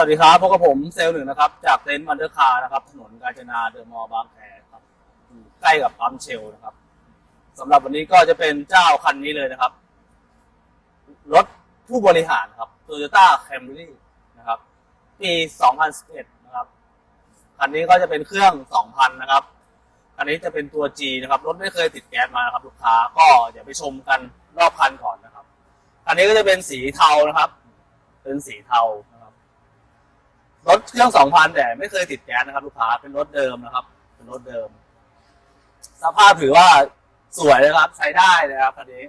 สวัสดีครับพบกับผมเซลล์หนึ่งนะครับ จากเต็นท์มันเดอร์คาร์นะครับ ถนนกาญจนาเดอะมอลล์บางแคครับอยู่ใกล้กับปั๊มเชลนะครับสำหรับวันนี้ก็จะเป็นเจ้าคันนี้เลยนะครับ รถผู้บริหารครับ Toyota Camry นะครับ ปี 2011 นะครับ คันนี้ก็จะเป็นเครื่อง 2,000 นะครับ คันนี้จะเป็นตัว G นะครับ รถไม่เคยติดแก๊สมานะครับ ลูกค้าก็เดี๋ยวไปชมกันรอบคันก่อนนะครับ คันนี้ก็จะเป็นสีเทานะครับ เป็นสีเทา รถเครื่อง2,000แต่ไม่เคยติดแก๊สนะครับ ลูกค้าเป็นรถเดิมนะครับ เป็นรถเดิม สภาพถือว่าสวยนะครับ ใช้ได้เลยครับคันนี้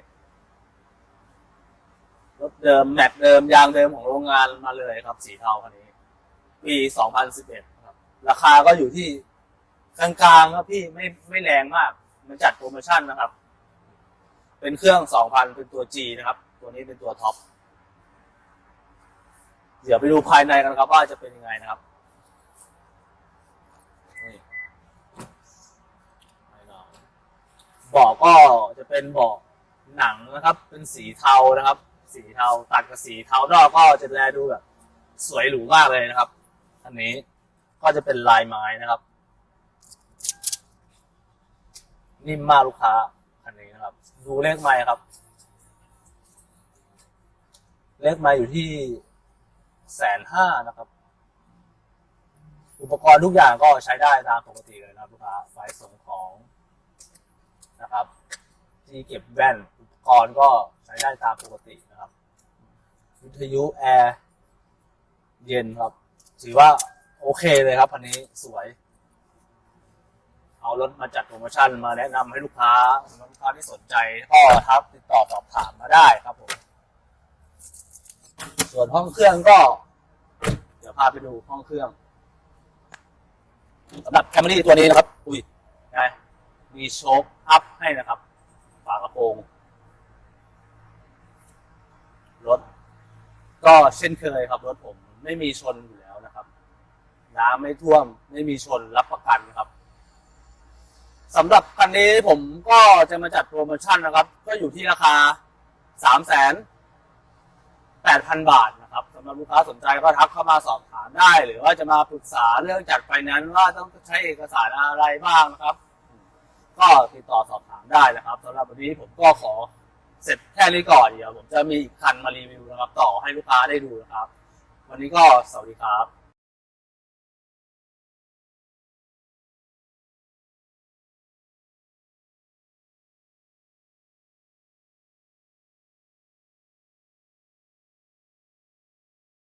รถเดิมแม็กเดิมยางเดิมของโรงงานมาเลยครับ สีเทาคันนี้ ปี2011ครับ ราคาก็อยู่ที่กลางๆครับพี่ไม่ไม่แรงมาก มันจัดโปรโมชั่นนะครับ เป็นเครื่อง2,000เป็นตัว G นะครับ ตัวนี้เป็นตัวท็อป เดี๋ยวไปดูภายในกันครับว่าจะเป็นยังไงนะครับนี่ภายในเบาะก็จะเป็นเบาะหนังนะครับ เป็นสีเทานะครับ สีเทาตัดกับสีเทานอกก็จะแลดูแบบสวยหรูมากเลยนะครับ อันนี้ก็จะเป็นลายไม้นะครับนิ่มมากลูกค้าอันนี้นะครับ ดูเลขไม้ครับ เลขไม้อยู่ที่ แสนห้านะครับ อุปกรณ์ทุกอย่างก็ใช้ได้ตามปกติเลยนะครับลูกค้าไฟส่งของนะครับ ที่เก็บแว่นอุปกรณ์ก็ใช้ได้ตามปกตินะครับวิทยุแอร์เย็นครับถือว่าโอเคเลยครับคันนี้สวย เอารถมาจัดโปรโมชั่นมาแนะนำให้ลูกค้าลูกค้าที่สนใจก็ทักติดต่อสอบถามมาได้ครับผม ส่วนห้องเครื่องก็ เดี๋ยวพาไปดูห้องเครื่องสำหรับแคมรี่ตัวนี้นะครับ อุ้ยมีโชคอัพให้นะครับ ฝากระโปรงรถ ก็เช่นเคยครับรถผม ไม่มีชนอยู่แล้วนะครับ น้ำไม่ท่วม ไม่มีชนรับประกันครับสำหรับคันนี้ผมก็จะมาจัดโปรโมชั่นนะครับ ก็อยู่ที่ราคาสามแสน 8,000 บาทนะครับสำหรับลูกค้าสนใจก็ทักเข้ามาสอบถามได้ หรือว่าจะมาปรึกษาเรื่องจัดไฟแนนซ์ว่าต้องใช้เอกสารอะไรบ้างนะครับ ก็ติดต่อสอบถามได้นะครับสำหรับวันนี้ผมก็ขอเสร็จแค่นี้ก่อนเดี๋ยวผมจะมีอีกคันมารีวิวนะครับ ต่อให้ลูกค้าได้ดูนะครับ วันนี้ก็สวัสดีครับ